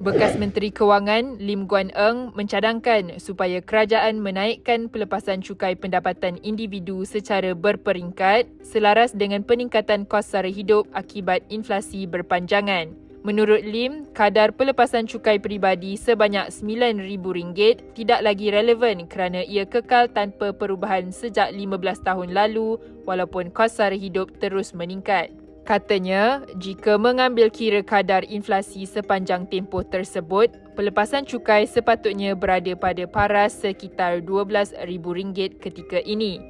Bekas Menteri Kewangan Lim Guan Eng mencadangkan supaya kerajaan menaikkan pelepasan cukai pendapatan individu secara berperingkat selaras dengan peningkatan kos sara hidup akibat inflasi berpanjangan. Menurut Lim, kadar pelepasan cukai peribadi sebanyak RM9,000 tidak lagi relevan kerana ia kekal tanpa perubahan sejak 15 tahun lalu walaupun kos sara hidup terus meningkat. Katanya, jika mengambil kira kadar inflasi sepanjang tempoh tersebut, pelepasan cukai sepatutnya berada pada paras sekitar RM12,000 ketika ini.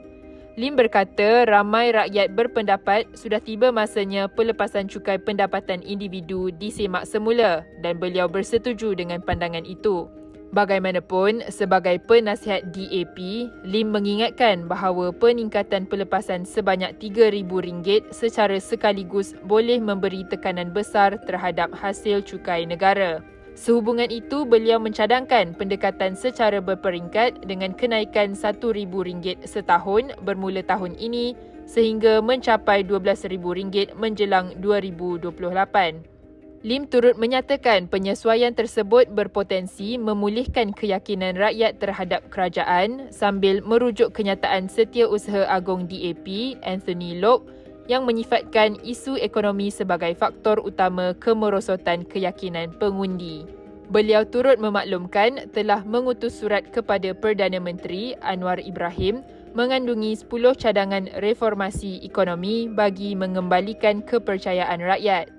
Lim berkata ramai rakyat berpendapat sudah tiba masanya pelepasan cukai pendapatan individu disemak semula dan beliau bersetuju dengan pandangan itu. Bagaimanapun, sebagai penasihat DAP, Lim mengingatkan bahawa peningkatan pelepasan sebanyak RM3,000 secara sekaligus boleh memberi tekanan besar terhadap hasil cukai negara. Sehubungan itu, beliau mencadangkan pendekatan secara berperingkat dengan kenaikan RM1,000 setahun bermula tahun ini sehingga mencapai RM12,000 menjelang 2028. Lim turut menyatakan penyesuaian tersebut berpotensi memulihkan keyakinan rakyat terhadap kerajaan sambil merujuk kenyataan Setiausaha Agong DAP, Anthony Lok, yang menyifatkan isu ekonomi sebagai faktor utama kemerosotan keyakinan pengundi. Beliau turut memaklumkan telah mengutus surat kepada Perdana Menteri Anwar Ibrahim mengandungi 10 cadangan reformasi ekonomi bagi mengembalikan kepercayaan rakyat.